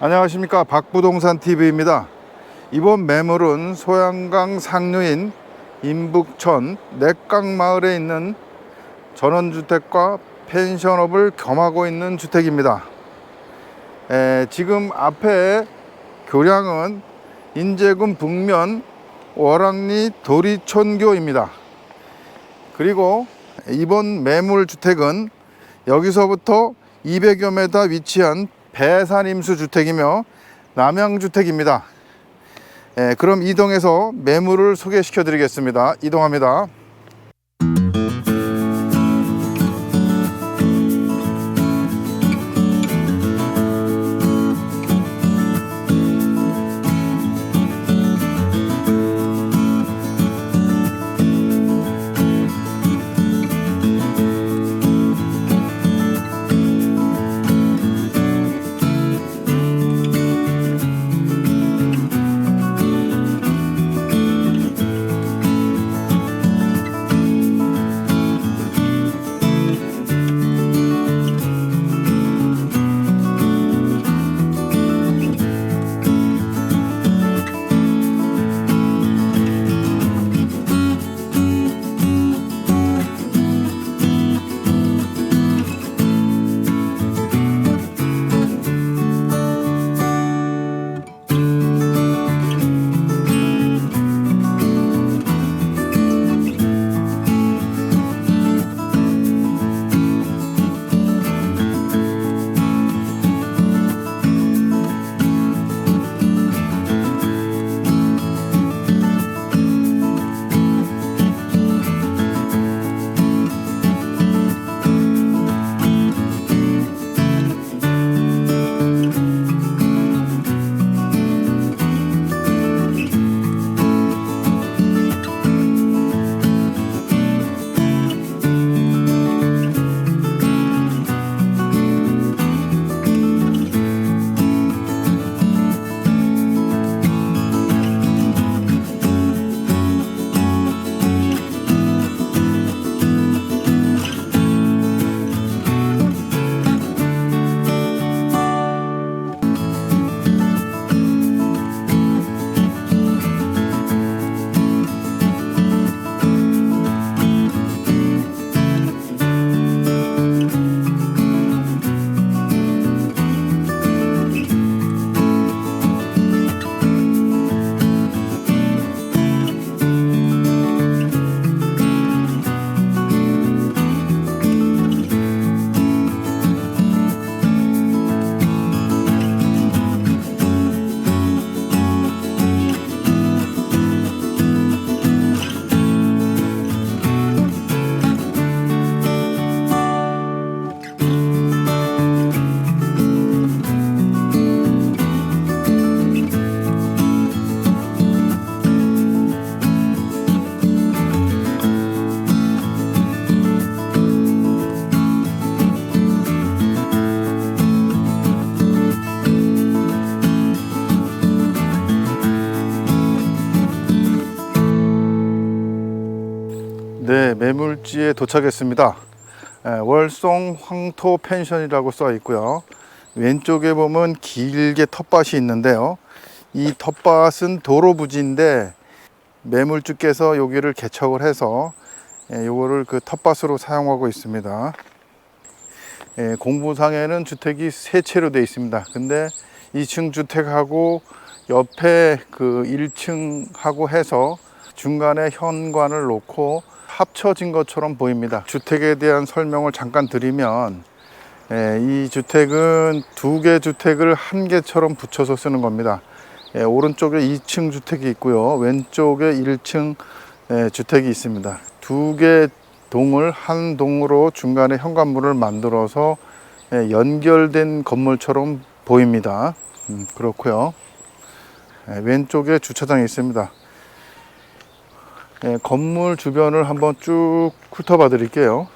안녕하십니까 박부동산 TV입니다. 이번 매물은 소양강 상류인 인북천 냇강 마을에 있는 전원주택과 펜션업을 겸하고 있는 주택입니다. 에, 지금 앞에 교량은 인제군 북면 월악리 도리촌교입니다. 그리고 이번 매물 주택은 여기서부터 200여 메다 위치한 배산 임수 주택이며 남양 주택입니다. 예, 그럼 이동해서 매물을 소개시켜 드리겠습니다. 이동합니다. 매물지에 도착했습니다. 에, 월송 황토 펜션이라고 써 있고요. 왼쪽에 보면 길게 텃밭이 있는데요. 이 텃밭은 도로 부지인데 매물주께서 여기를 개척을 해서 에, 요거를 그 텃밭으로 사용하고 있습니다. 에, 공부상에는 주택이 세 채로 되어 있습니다. 근데 2층 주택하고 옆에 그 1층하고 해서 중간에 현관을 놓고 합쳐진 것처럼 보입니다. 주택에 대한 설명을 잠깐 드리면 예, 이 주택은 두 개 주택을 한 개처럼 붙여서 쓰는 겁니다. 예, 오른쪽에 2층 주택이 있고요. 왼쪽에 1층 예, 주택이 있습니다. 두 개 동을 한 동으로 중간에 현관문을 만들어서 예, 연결된 건물처럼 보입니다. 음, 그렇고요. 예, 왼쪽에 주차장이 있습니다. 예, 건물 주변을 한번 쭉 훑어봐 드릴게요.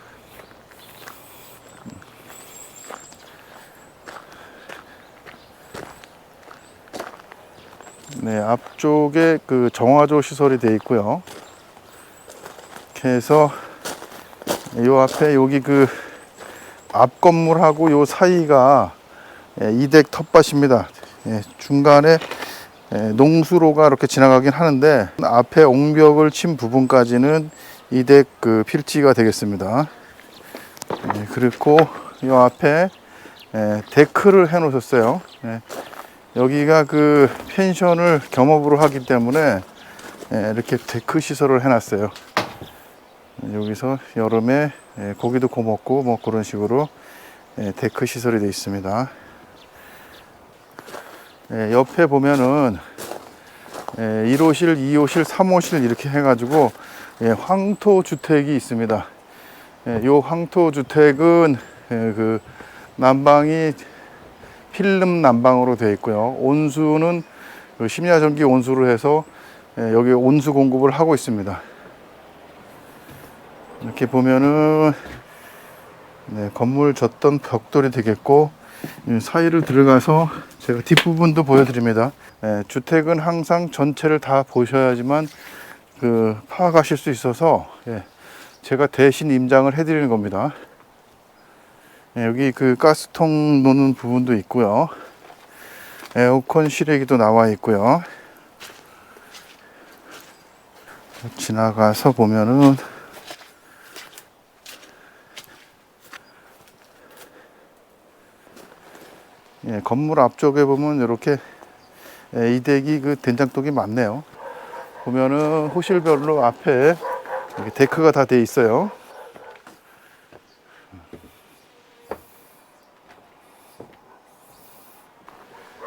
네, 앞쪽에 그 정화조 시설이 되어 있고요. 이렇게 해서 요 앞에 여기 그 앞 건물하고 요 사이가 예, 이댁 텃밭입니다. 예, 중간에 예, 농수로가 이렇게 지나가긴 하는데 앞에 옹벽을 친 부분까지는 이덱 그 필지가 되겠습니다. 예, 그리고 이 앞에 예, 데크를 해 놓으셨어요. 예, 여기가 그 펜션을 겸업으로 하기 때문에 예, 이렇게 데크 시설을 해 놨어요. 여기서 여름에 예, 고기도 구워 먹고 뭐 그런 식으로 예, 데크 시설이 되어 있습니다. 예, 옆에 보면은 예, 1호실, 2호실, 3호실 이렇게 해가지고 예, 황토 주택이 있습니다. 예, 요 황토 주택은 예, 그 난방이 필름 난방으로 되어 있고요. 온수는 그 심야 전기 온수로 해서 예, 여기 온수 공급을 하고 있습니다. 이렇게 보면은 네, 건물 졌던 벽돌이 되겠고 이 사이를 들어가서 제가 뒷부분도 보여드립니다. 예, 주택은 항상 전체를 다 보셔야지만 그 파악하실 수 있어서 예, 제가 대신 임장을 해드리는 겁니다. 예, 여기 그 가스통 놓는 부분도 있고요. 에어컨 실외기도 나와 있고요. 지나가서 보면은 예, 건물 앞쪽에 보면 이렇게 예, 이 댁이 그 된장독이 많네요. 보면은 호실별로 앞에 데크가 다 돼 있어요.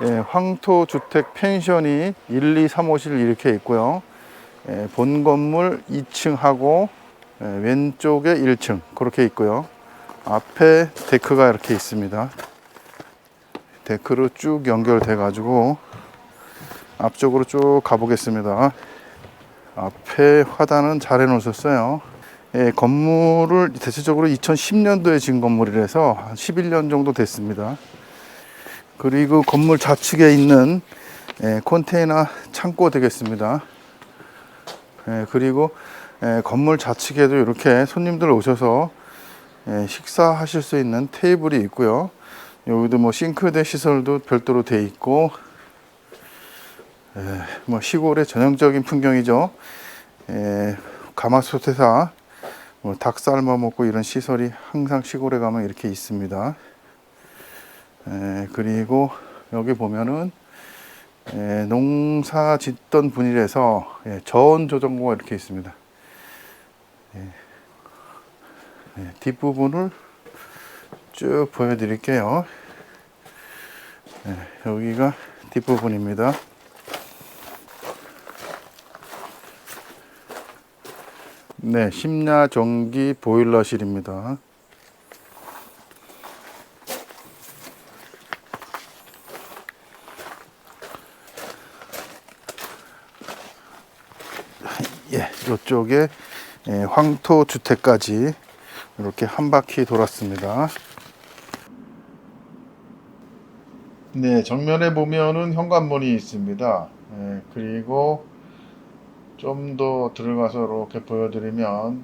예, 황토 주택 펜션이 1, 2, 3호실 이렇게 있고요. 예, 본 건물 2층하고 예, 왼쪽에 1층 그렇게 있고요. 앞에 데크가 이렇게 있습니다. 데크로 쭉 연결돼 가지고 앞쪽으로 쭉 가보겠습니다. 앞에 화단은 잘 해 놓으셨어요. 예, 건물을 대체적으로 2010년도에 지은 건물이라서 한 11년 정도 됐습니다. 그리고 건물 좌측에 있는 예, 컨테이너 창고 되겠습니다. 예, 그리고 예, 건물 좌측에도 이렇게 손님들 오셔서 예, 식사하실 수 있는 테이블이 있고요. 여기도 뭐 싱크대 시설도 별도로 돼 있고 예, 뭐 시골의 전형적인 풍경이죠. 예, 가마솥에서 뭐 닭 삶아 먹고 이런 시설이 항상 시골에 가면 이렇게 있습니다. 예, 그리고 여기 보면은 예, 농사 짓던 분이라서 예, 저온 조정고가 이렇게 있습니다. 예, 예, 뒷부분을 쭉 보여드릴게요. 예, 여기가 뒷부분입니다. 네, 심야 전기 보일러실입니다. 예, 이쪽에 예, 황토 주택까지 이렇게 한 바퀴 돌았습니다. 네, 정면에 보면은 현관문이 있습니다. 예, 그리고 좀 더 들어가서 이렇게 보여드리면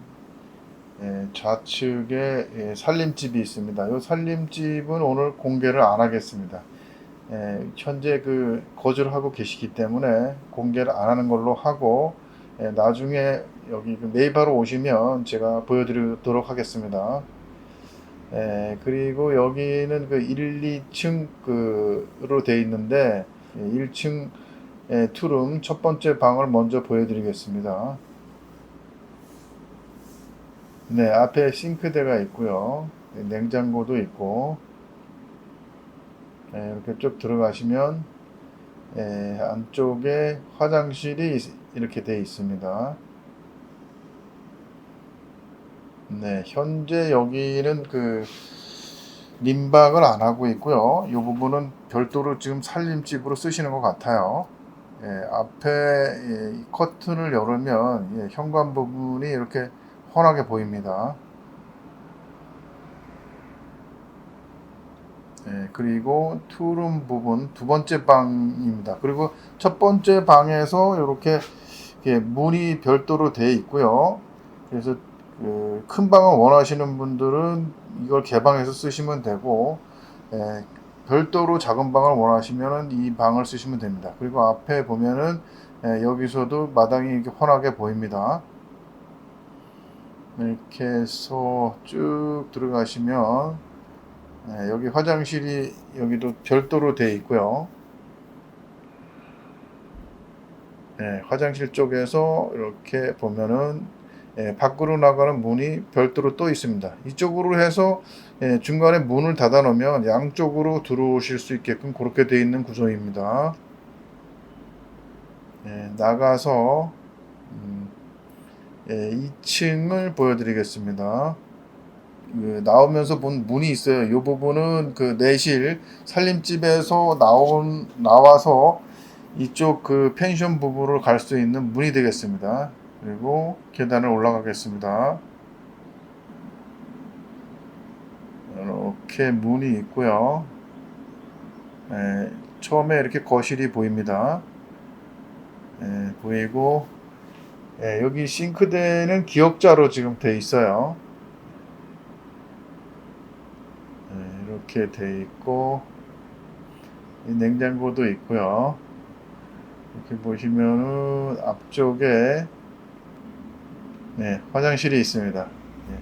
예, 좌측에 예, 살림집이 있습니다. 이 살림집은 오늘 공개를 안 하겠습니다. 예, 현재 그 거주를 하고 계시기 때문에 공개를 안 하는 걸로 하고 예, 나중에 여기 그 네이버로 오시면 제가 보여드리도록 하겠습니다. 예, 그리고 여기는 그 1, 2층 그로 돼 있는데 예, 1층 예, 투룸 첫 번째 방을 먼저 보여드리겠습니다. 네, 앞에 싱크대가 있고요. 예, 냉장고도 있고 예, 이렇게 쭉 들어가시면 예, 안쪽에 화장실이 있- 이렇게 되어 있습니다. 네, 현재 여기는 그 민박을 안 하고 있고요. 이 부분은 별도로 지금 살림집으로 쓰시는 것 같아요. 예, 앞에 예, 이 커튼을 열으면 예, 현관 부분이 이렇게 훤하게 보입니다. 예, 그리고 투룸 부분 두 번째 방입니다. 그리고 첫 번째 방에서 이렇게 이렇게 문이 별도로 되어 있고요. 그래서 그 큰 방을 원하시는 분들은 이걸 개방해서 쓰시면 되고 예, 별도로 작은 방을 원하시면 이 방을 쓰시면 됩니다. 그리고 앞에 보면은 예, 여기서도 마당이 이렇게 환하게 보입니다. 이렇게 해서 쭉 들어가시면 예, 여기 화장실이 여기도 별도로 되어 있고요. 예, 화장실 쪽에서 이렇게 보면은 예, 밖으로 나가는 문이 별도로 또 있습니다. 이쪽으로 해서 예, 중간에 문을 닫아 놓으면 양쪽으로 들어오실 수 있게끔 그렇게 되어 있는 구조입니다. 예, 나가서 음, 예, 2층을 보여드리겠습니다. 그 나오면서 본 문이 있어요. 이 부분은 그 내실 살림집에서 나온 나와서 이쪽 그 펜션 부부를 갈 수 있는 문이 되겠습니다. 그리고 계단을 올라가겠습니다. 이렇게 문이 있고요. 예, 처음에 이렇게 거실이 보입니다. 예, 보이고 예, 여기 싱크대는 기역자로 지금 돼 있어요. 예, 이렇게 돼 있고 이 냉장고도 있고요. 이렇게 보시면은 앞쪽에 네, 화장실이 있습니다. 예.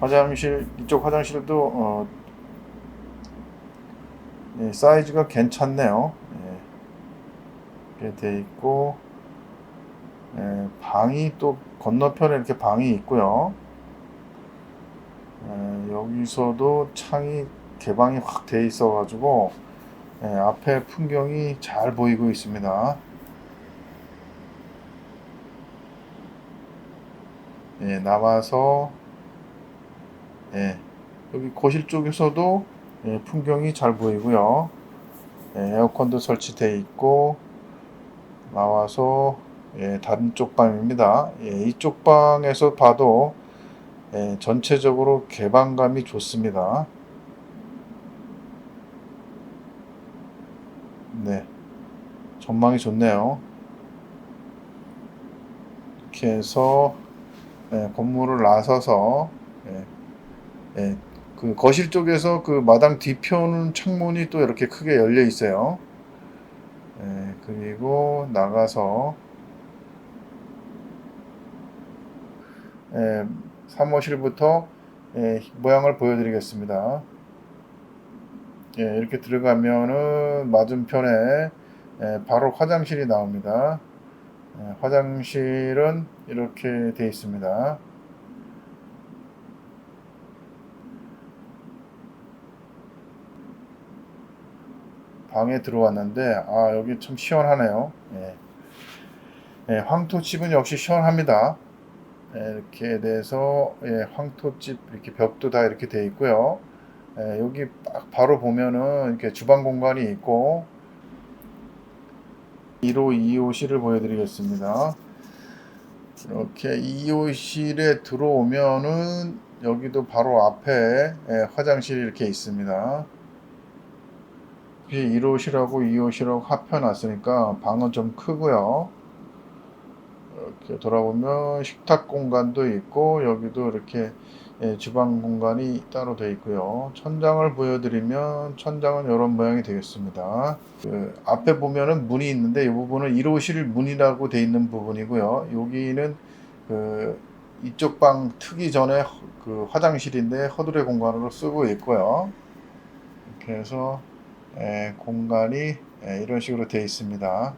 화장실 이쪽 화장실도 어, 예, 사이즈가 괜찮네요. 예. 이렇게 돼 있고 예, 방이 또 건너편에 이렇게 방이 있고요. 예, 여기서도 창이 개방이 확 돼 있어가지고 예, 앞에 풍경이 잘 보이고 있습니다. 예, 나와서 예, 여기 거실 쪽에서도 예, 풍경이 잘 보이고요. 예, 에어컨도 설치되어 있고 나와서 예, 다른 쪽 방입니다. 예, 이쪽 방에서 봐도 예, 전체적으로 개방감이 좋습니다. 네, 전망이 좋네요. 이렇게 해서 예, 건물을 나서서 예, 예, 그 거실 쪽에서 그 마당 뒤편 창문이 또 이렇게 크게 열려 있어요. 예, 그리고 나가서 예, 사무실부터 예, 모양을 보여드리겠습니다. 예, 이렇게 들어가면은 맞은편에 예, 바로 화장실이 나옵니다. 예, 화장실은 이렇게 되어 있습니다. 방에 들어왔는데 아 여기 참 시원하네요. 예. 예, 황토집은 역시 시원합니다. 예, 이렇게 돼서 예, 황토집 이렇게 벽도 다 이렇게 돼 있고요. 예, 여기 딱 바로 보면은 이렇게 주방 공간이 있고 1호 2호 실을 보여드리겠습니다. 이렇게 2호 실에 들어오면은 여기도 바로 앞에 예, 화장실이 이렇게 있습니다. 1호실하고 2호실하고 합해놨으니까 방은 좀 크고요. 이렇게 돌아보면 식탁 공간도 있고 여기도 이렇게 예, 주방 공간이 따로 되어 있고요. 천장을 보여드리면 천장은 이런 모양이 되겠습니다. 그 앞에 보면은 문이 있는데 이 부분은 1호실 문이라고 되어 있는 부분이고요. 여기는 그 이쪽 방 트기 전에 허- 그 화장실인데 허드레 공간으로 쓰고 있고요. 이렇게 해서 예, 공간이 예, 이런 식으로 되어 있습니다.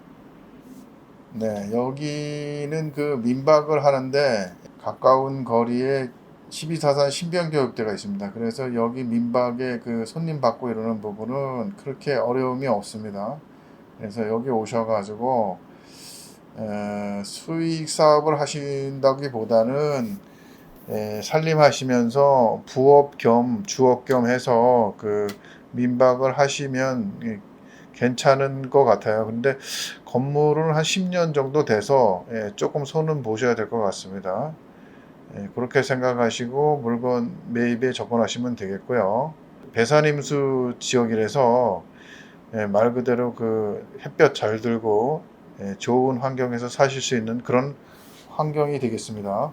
네, 여기는 그 민박을 하는데 가까운 거리에 12사산 신병교육대가 있습니다. 그래서 여기 민박에 그 손님 받고 이러는 부분은 그렇게 어려움이 없습니다. 그래서 여기 오셔가지고 에, 수익 사업을 하신다기보다는 에, 살림하시면서 부업 겸 주업 겸 해서 그 민박을 하시면 예, 괜찮은 것 같아요. 근데 건물은 한 10년 정도 돼서 예, 조금 손은 보셔야 될 것 같습니다. 예, 그렇게 생각하시고 물건 매입에 접근하시면 되겠고요. 배산임수 지역이라서 예, 말 그대로 그 햇볕 잘 들고 예, 좋은 환경에서 사실 수 있는 그런 환경이 되겠습니다.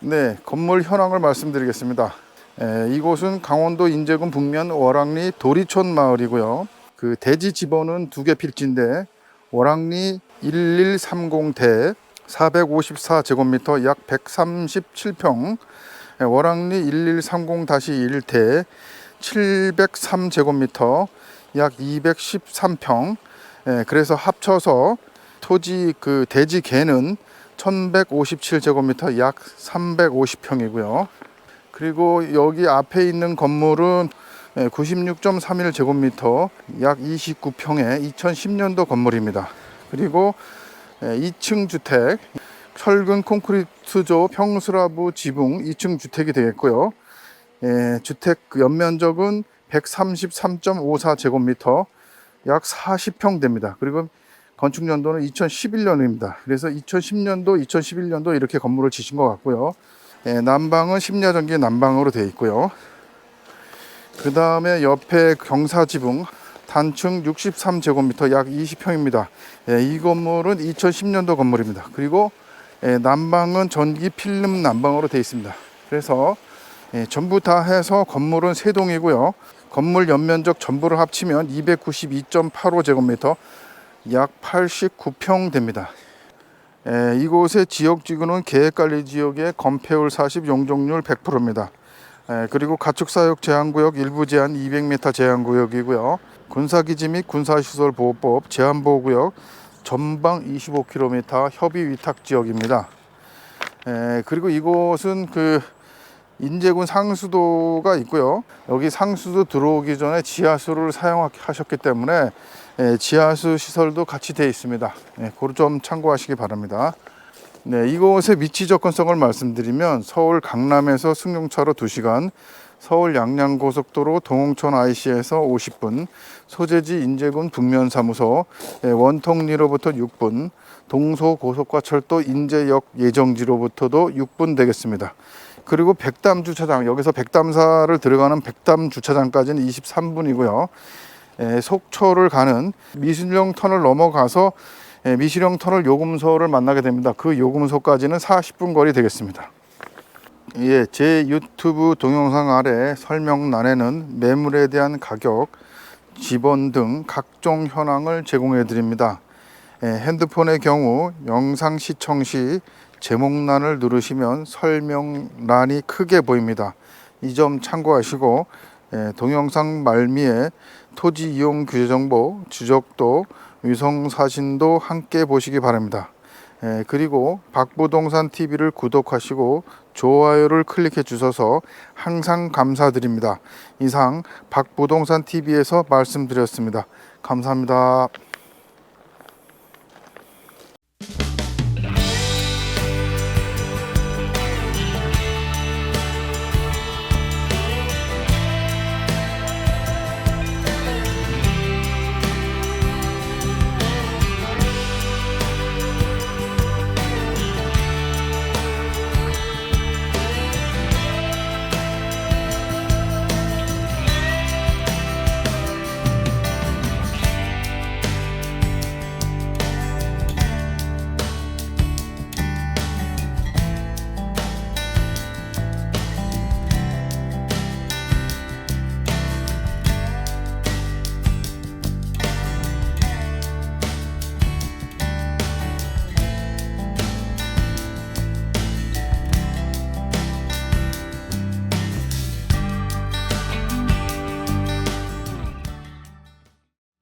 네, 건물 현황을 말씀드리겠습니다. 에, 이곳은 강원도 인제군 북면 월왕리 도리촌 마을이고요. 그 대지 지번은 두개 필지인데 월왕리 1130대 454제곱미터 약 137평, 에, 월왕리 1130-1대 703제곱미터 약 213평. 예, 그래서 합쳐서 토지 그 대지 개는 1157제곱미터 약 350평이고요. 그리고 여기 앞에 있는 건물은 96.31 제곱미터 약 29평의 2010년도 건물입니다. 그리고 2층 주택 철근 콘크리트조 평수라브 지붕 2층 주택이 되겠고요. 예, 주택 연면적은 133.54 제곱미터 약 40평 됩니다. 그리고 건축 연도는 2011년입니다. 그래서 2010년도, 2011년도 이렇게 건물을 지신 것 같고요. 예, 난방은 심야전기 난방으로 되어 있고요. 그 다음에 옆에 경사지붕 단층 63제곱미터 약 20평입니다. 예, 이 건물은 2010년도 건물입니다. 그리고 예, 난방은 전기 필름 난방으로 되어 있습니다. 그래서 예, 전부 다 해서 건물은 세 동이고요. 건물 연면적 전부를 합치면 292.85제곱미터 약 89평 됩니다. 예, 이곳의 지역 지구는 계획관리 지역의 건폐율 40, 용적률 100%입니다. 예, 그리고 가축사육 제한구역 일부 제한 200m 제한구역이고요. 군사기지 및 군사시설 보호법 제한보호구역 전방 25km 협의 위탁 지역입니다. 예, 그리고 이곳은 그 인제군 상수도가 있고요. 여기 상수도 들어오기 전에 지하수를 사용하셨기 때문에 예, 지하수 시설도 같이 되어 있습니다. 예, 그걸 좀 참고하시기 바랍니다. 네, 이곳의 위치 접근성을 말씀드리면 서울 강남에서 승용차로 2시간, 서울 양양고속도로 동홍천 IC에서 50분, 소재지 인제군 북면 사무소, 예, 원통리로부터 6분, 동서고속과철도 인제역 예정지로부터도 6분 되겠습니다. 그리고 백담 주차장 여기서 백담사를 들어가는 백담 주차장까지는 23분이고요. 에, 속초를 가는 미신령 터널 넘어가서 에, 미신령 터널 요금소를 만나게 됩니다. 그 요금소까지는 40분 거리 되겠습니다. 예, 제 유튜브 동영상 아래 설명란에는 매물에 대한 가격, 지번 등 각종 현황을 제공해 드립니다. 예, 핸드폰의 경우 영상 시청 시 제목란을 누르시면 설명란이 크게 보입니다. 이 점 참고하시고 예, 동영상 말미에 토지 이용 규제 정보, 주적도, 위성 사진도 함께 보시기 바랍니다. 예, 그리고 박부동산 TV를 구독하시고 좋아요를 클릭해 주셔서 항상 감사드립니다. 이상 박부동산 TV에서 말씀드렸습니다. 감사합니다.